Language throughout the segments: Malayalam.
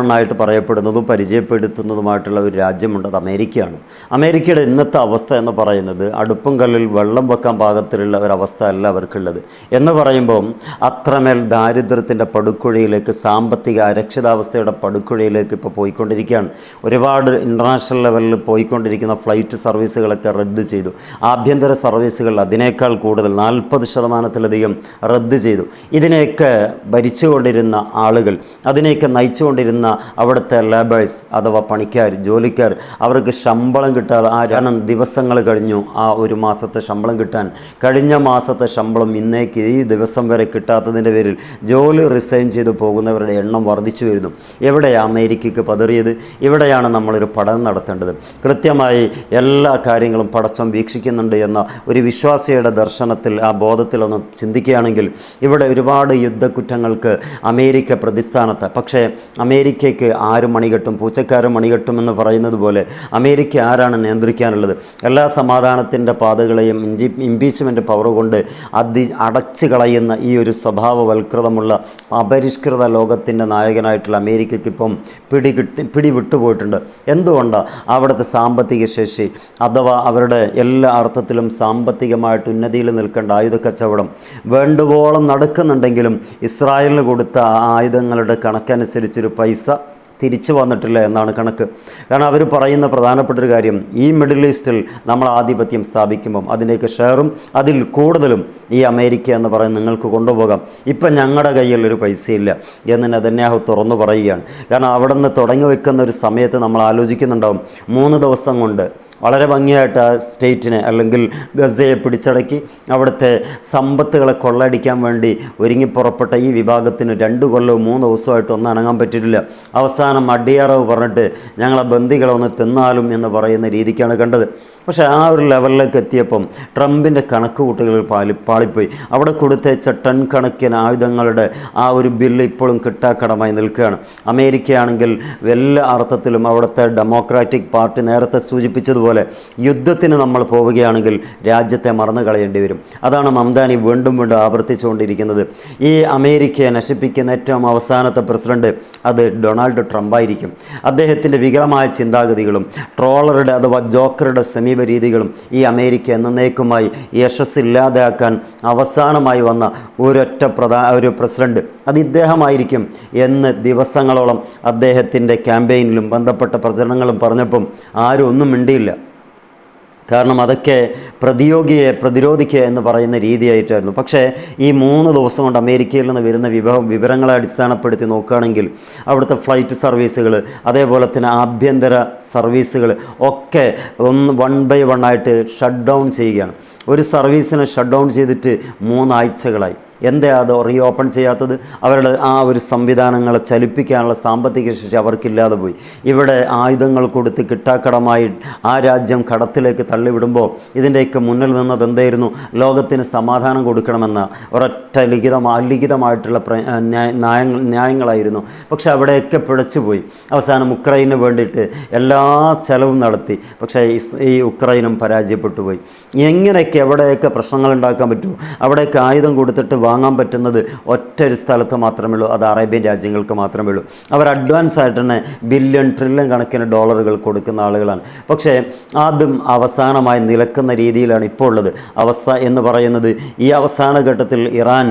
വണ്ണായിട്ട് പറയപ്പെടുന്നതും പരിചയപ്പെടുത്തുന്നതുമായിട്ടുള്ള ഒരു രാജ്യമുണ്ട് അത് അമേരിക്കയാണ്. അമേരിക്കയുടെ ഇന്നത്തെ അവസ്ഥ എന്ന് പറയുന്നത് അടുപ്പും കല്ലിൽ വെള്ളം വെക്കാൻ പാകത്തിലുള്ള ഒരവസ്ഥ അല്ല അവർക്കുള്ളത്. എന്ന് പറയുമ്പം അത്രമേൽ ദാരിദ്ര്യത്തിന്റെ പടുക്കുഴിയിലേക്ക് സാമ്പത്തിക അരക്ഷിതാവസ്ഥയുടെ പടുക്കുഴിയിലേക്ക് ഇപ്പോൾ പോയിക്കൊണ്ടിരിക്കുകയാണ്. ഒരുപാട് ഇന്റർനാഷണൽ ലെവലിൽ പോയിക്കൊണ്ടിരിക്കുന്ന ഫ്ലൈറ്റ് സർവീസുകളൊക്കെ റദ്ദ് ചെയ്തു. ആഭ്യന്തര സർവീസുകൾ അതിനേക്കാൾ കൂടുതൽ നാൽപ്പത് ശതമാനത്തിലധികം റദ്ദ് ചെയ്തു. ഇതിനെയൊക്കെ ഭരിച്ചുകൊണ്ടിരുന്ന ആളുകൾ അതിനെയൊക്കെ നയിച്ചുകൊണ്ടിരുന്ന അവിടുത്തെ ലേബേഴ്സ് അഥവാ പണിക്കാർ ജോലിക്കാർ അവർക്ക് ശമ്പളം കിട്ടാതെ ആ കാരണം ദിവസങ്ങൾ കഴിഞ്ഞു. ആ ഒരു മാസത്തെ ശമ്പളം കിട്ടാൻ. കഴിഞ്ഞ മാസത്തെ ശമ്പളം ഇന്നേക്ക് ഈ ദിവസം വരെ കിട്ടാത്തതിന്റെ പേരിൽ ജോലി റിസൈൻ ചെയ്ത് പോകുന്നവരുടെ എണ്ണം വർദ്ധിച്ചു വരുന്നു. എവിടെയാണ് അമേരിക്കയ്ക്ക് പതറിയത്? ഇവിടെയാണ് നമ്മളൊരു പഠനം നടത്തേണ്ടത്. കൃത്യമായി എല്ലാ കാര്യങ്ങളും പടച്ചം വീക്ഷിക്കുന്നുണ്ട് എന്ന ഒരു വിശ്വാസിയുടെ ദർശനത്തിൽ ആ ബോധത്തിലൊന്ന് ചിന്തിക്കുകയാണെങ്കിൽ ഇവിടെ ഒരുപാട് യുദ്ധക്കുറ്റങ്ങൾക്ക് അമേരിക്ക പ്രതിസ്ഥാനത്ത്. പക്ഷേ അമേരിക്കയ്ക്ക് ആര് മണികെട്ടും മണി മണികെട്ടും എന്ന് പറയുന്നത് പോലെ അമേരിക്ക ആരാണ് നിയന്ത്രിക്കാനുള്ളത്? എല്ലാ സമാധാനത്തിന്റെ പാതകളെയും ഇഞ്ചി ഇമ്പീച്ച്മെന്റ് പവർ കൊണ്ട് അതി അടച്ചു കളയുന്ന ഈ ഒരു സ്വഭാവവൽകൃതമുള്ള അപരിഷ്കൃത ലോകത്തിന്റെ നായകനായിട്ടുള്ള അമേരിക്കയ്ക്ക് ഇപ്പം പിടി കിട്ടി പിടി വിട്ടുപോയിട്ടുണ്ട് എന്തുകൊണ്ടാണ് അവിടുത്തെ സാമ്പത്തിക ശേഷി? അഥവാ അവരുടെ എല്ലാ അർത്ഥത്തിലും സാമ്പത്തികമായിട്ട് ഉന്നതിയിൽ നിൽക്കേണ്ട ആയുധ കച്ചവടം വേണ്ടുവോളം നടക്കുന്നുണ്ടെങ്കിലും ഇസ്രായേലിന് കൊടുത്ത ആയുധങ്ങളുടെ കണക്കനുസരിച്ചൊരു പൈസ തിരിച്ചു വന്നിട്ടില്ല എന്നാണ് കണക്ക്. കാരണം അവർ പറയുന്ന പ്രധാനപ്പെട്ട ഒരു കാര്യം ഈ മിഡിൽ ഈസ്റ്റിൽ നമ്മൾ ആധിപത്യം സ്ഥാപിക്കുമ്പം അതിലേക്ക് ഷെയറും അതിൽ കൂടുതലും ഈ അമേരിക്ക എന്ന് പറയുന്ന നിങ്ങൾക്ക് കൊണ്ടുപോകാം. ഇപ്പം ഞങ്ങളുടെ കയ്യിൽ ഒരു പൈസയില്ല എന്ന് നെതന്യാഹു തുറന്നു പറയുകയാണ്. കാരണം അവിടെ നിന്ന് തുടങ്ങി വെക്കുന്ന ഒരു സമയത്ത് നമ്മൾ ആലോചിക്കുന്നുണ്ടാവും മൂന്ന് ദിവസം കൊണ്ട് വളരെ ഭംഗിയായിട്ട് ആ സ്റ്റേറ്റിനെ അല്ലെങ്കിൽ ഗസയെ പിടിച്ചടക്കി അവിടുത്തെ സമ്പത്തുകളെ കൊള്ളടിക്കാൻ വേണ്ടി ഒരുങ്ങി പുറപ്പെട്ട ഈ വിഭാഗത്തിന് രണ്ട് കൊല്ലവും മൂന്ന് ദിവസമായിട്ട് ഒന്നും അനങ്ങാൻ പറ്റിയിട്ടില്ല. അവസാനം അടിയറവ് പറഞ്ഞിട്ട് ഞങ്ങളെ ബന്ദികളെ ഒന്ന് തിന്നാലും എന്ന് പറയുന്ന രീതിക്കാണ് കണ്ടത്. പക്ഷേ ആ ഒരു ലെവലിലേക്ക് എത്തിയപ്പം ട്രംപിന്റെ കണക്ക് കൂട്ടുകളിൽ പാലി പാളിപ്പോയി. അവിടെ കൊടുത്തേച്ച ടൺ കണക്കിന് ആയുധങ്ങളുടെ ആ ഒരു ബില്ല് ഇപ്പോഴും കിട്ടാക്കടമായി നിൽക്കുകയാണ്. അമേരിക്കയാണെങ്കിൽ എല്ലാ അർത്ഥത്തിലും അവിടുത്തെ ഡെമോക്രാറ്റിക് പാർട്ടി നേരത്തെ സൂചിപ്പിച്ചതുപോലെ യുദ്ധത്തിന് നമ്മൾ പോവുകയാണെങ്കിൽ രാജ്യത്തെ മറന്നു കളയേണ്ടി വരും. അതാണ് മംദാനി വീണ്ടും വീണ്ടും ആവർത്തിച്ചുകൊണ്ടിരിക്കുന്നത്. ഈ അമേരിക്കയെ നശിപ്പിക്കുന്ന ഏറ്റവും അവസാനത്തെ പ്രസിഡന്റ് അത് ഡൊണാൾഡ് ട്രംപ് ആയിരിക്കും അദ്ദേഹത്തിന്റെ വികലമായ ചിന്താഗതികളും ട്രോളറുടെ അഥവാ ജോക്കറുടെ സമീപ രീതികളും ഈ അമേരിക്ക എന്നേക്കുമായി യശസ്സില്ലാതാക്കാൻ അവസാനമായി വന്ന ഒരൊറ്റ പ്രധാന ഒരു പ്രസിഡന്റ്. അത് ഇദ്ദേഹമായിരിക്കും എന്ന് ദിവസങ്ങളോളം അദ്ദേഹത്തിന്റെ ക്യാമ്പയിനിലും ബന്ധപ്പെട്ട പ്രചരണങ്ങളും പറഞ്ഞപ്പം ആരും ഒന്നും മിണ്ടിയില്ല. കാരണം അതൊക്കെ പ്രതിയോഗിയെ പ്രതിരോധിക്കുക എന്ന് പറയുന്ന രീതിയായിട്ടായിരുന്നു. പക്ഷേ ഈ മൂന്ന് ദിവസം കൊണ്ട് അമേരിക്കയിൽ നിന്ന് വരുന്ന വിഭവം വിവരങ്ങളെ അടിസ്ഥാനപ്പെടുത്തി നോക്കുകയാണെങ്കിൽ അവിടുത്തെ ഫ്ലൈറ്റ് സർവീസുകൾ അതേപോലെ തന്നെ ആഭ്യന്തര സർവീസുകൾ ഒക്കെ ഒന്ന് വൺ ബൈ വൺ ആയിട്ട് ഷട്ട് ഡൗൺ ചെയ്യുകയാണ്. ഒരു സർവീസിനെ ഷട്ട് ഡൗൺ ചെയ്തിട്ട് മൂന്നാഴ്ചകളായി. എന്തേ അത് റീ ഓപ്പൺ ചെയ്യാത്തത്? അവരുടെ ആ ഒരു സംവിധാനങ്ങളെ ചലിപ്പിക്കാനുള്ള സാമ്പത്തിക ശേഷി അവർക്കില്ലാതെ പോയി. ഇവിടെ ആയുധങ്ങൾ കൊടുത്ത് കിട്ടാക്കടമായി ആ രാജ്യം കടത്തിലേക്ക് തള്ളിവിടുമ്പോൾ ഇതിന്റെയൊക്കെ മുന്നിൽ നിന്നത് എന്തായിരുന്നു? ലോകത്തിന് സമാധാനം കൊടുക്കണമെന്ന ഒരൊറ്റ ലിഖിതം അലിഖിതമായിട്ടുള്ള ന്യായങ്ങൾ ന്യായങ്ങളായിരുന്നു. പക്ഷേ അവിടെയൊക്കെ പിഴച്ചുപോയി. അവസാനം ഉക്രൈന് വേണ്ടിയിട്ട് എല്ലാ ചെലവും നടത്തി. പക്ഷേ ഈ ഉക്രൈനും പരാജയപ്പെട്ടു പോയി എങ്ങനെയൊക്കെ എവിടെയൊക്കെ പ്രശ്നങ്ങൾ ഉണ്ടാക്കാൻ പറ്റുമോ? അവിടെയൊക്കെ ആയുധം കൊടുത്തിട്ട് വാങ്ങാൻ പറ്റുന്നത് ഒറ്റ ഒരു സ്ഥലത്ത് മാത്രമേ ഉള്ളൂ അത് അറേബ്യൻ രാജ്യങ്ങൾക്ക് മാത്രമേ ഉള്ളൂ അവർ അഡ്വാൻസ് ആയിട്ട് തന്നെ ബില്യൺ ട്രില്യൺ കണക്കിന് ഡോളറുകൾ കൊടുക്കുന്ന ആളുകളാണ്. പക്ഷേ ആദ്യം അവസാനമായി നിലക്കുന്ന രീതിയിലാണ് ഇപ്പോൾ ഉള്ളത്. അവസ്ഥ എന്ന് പറയുന്നത് ഈ അവസാന ഘട്ടത്തിൽ ഇറാൻ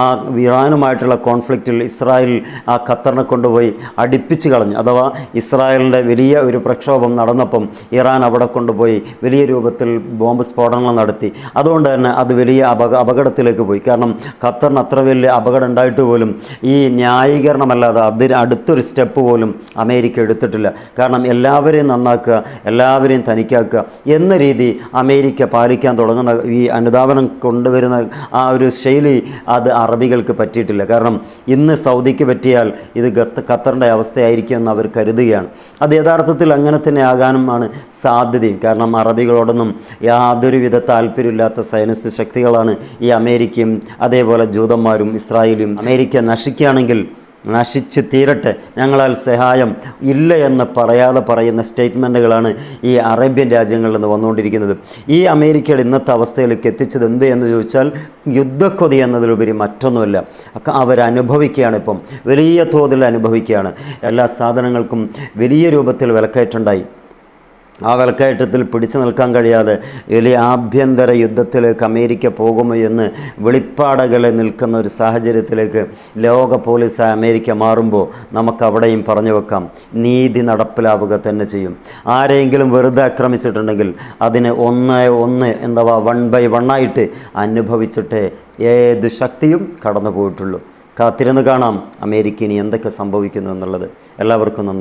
ആ ഇറാനുമായിട്ടുള്ള കോൺഫ്ലിക്റ്റിൽ ഇസ്രായേൽ ആ ഖത്തറിനെ കൊണ്ടുപോയി അടുപ്പിച്ച് കളഞ്ഞു. അഥവാ ഇസ്രായേലിന്റെ വലിയ ഒരു പ്രക്ഷോഭം നടന്നപ്പം ഇറാൻ അവിടെ കൊണ്ടുപോയി വലിയ രൂപത്തിൽ ബോംബ് സ്ഫോടനങ്ങൾ നടത്തി. അതുകൊണ്ട് തന്നെ അത് വലിയ അപക അപകടത്തിലേക്ക് പോയി. കാരണം ഖത്തറിന് അത്ര വലിയ അപകടം ഉണ്ടായിട്ട് പോലും ഈ ന്യായീകരണമല്ലാതെ അതിന് അടുത്തൊരു സ്റ്റെപ്പ് പോലും അമേരിക്ക എടുത്തിട്ടില്ല. കാരണം എല്ലാവരെയും നന്നാക്കുക എല്ലാവരെയും തനിക്കാക്കുക എന്ന രീതി അമേരിക്ക പാലിക്കാൻ തുടങ്ങുന്ന ഈ അനുദാപനം കൊണ്ടുവരുന്ന ആ ഒരു ശൈലി അത് അറബികൾക്ക് പറ്റിയിട്ടില്ല. കാരണം ഇന്ന് സൗദിക്ക് പറ്റിയാൽ ഇത് ഖത്ത് ഖത്തറിന്റെ അവസ്ഥയായിരിക്കും എന്ന് അവർ കരുതുകയാണ്. അത് യഥാർത്ഥത്തിൽ അങ്ങനെ തന്നെ ആകാനുമാണ് സാധ്യതയും. കാരണം അറബികളോടൊന്നും യാതൊരുവിധ താല്പര്യമില്ലാത്ത സൈനിസ്റ്റ് ശക്തികളാണ് ഈ അമേരിക്കയും അതേപോലെ ജൂതന്മാരും ഇസ്രായേലും അമേരിക്ക നശിക്കുകയാണെങ്കിൽ നശിച്ച് തീരട്ടെ. ഞങ്ങളാൽ സഹായം ഇല്ല എന്ന് പറയാതെ പറയുന്ന സ്റ്റേറ്റ്മെന്റുകളാണ് ഈ അറേബ്യൻ രാജ്യങ്ങളിൽ നിന്ന് വന്നുകൊണ്ടിരിക്കുന്നത്. ഈ അമേരിക്കയുടെ ഇന്നത്തെ അവസ്ഥയിലേക്ക് എത്തിച്ചത് എന്ത് എന്ന് ചോദിച്ചാൽ യുദ്ധക്കൊതി എന്നതിലുപരി മറ്റൊന്നുമല്ല. അവരനുഭവിക്കുകയാണ് ഇപ്പം. വലിയ തോതിൽ അനുഭവിക്കുകയാണ്. എല്ലാ സാധനങ്ങൾക്കും വലിയ രൂപത്തിൽ വിലക്കയറ്റുണ്ടായി ആ വിലക്കയറ്റത്തിൽ പിടിച്ചു നിൽക്കാൻ കഴിയാതെ വലിയ ആഭ്യന്തര യുദ്ധത്തിലേക്ക് അമേരിക്ക പോകുമോ എന്ന് വെളിപ്പാടകളെ നിൽക്കുന്ന ഒരു സാഹചര്യത്തിലേക്ക് ലോക പോലീസ് അമേരിക്ക മാറുമ്പോൾ നമുക്ക് അവിടെയും പറഞ്ഞു വെക്കാം നീതി നടപ്പിലാവുക തന്നെ ചെയ്യും. ആരെങ്കിലും വെറുതെ ആക്രമിച്ചിട്ടുണ്ടെങ്കിൽ അതിന് ഒന്ന് ഒന്ന് എന്താ വൺ ബൈ വണ്ണായിട്ട് അനുഭവിച്ചിട്ടേ ഏത് ശക്തിയും കടന്നു പോയിട്ടുള്ളൂ കാത്തിരുന്ന് കാണാം അമേരിക്ക ഇനി എന്തൊക്കെ സംഭവിക്കുന്നു എന്നുള്ളത്. എല്ലാവർക്കും നന്ദി.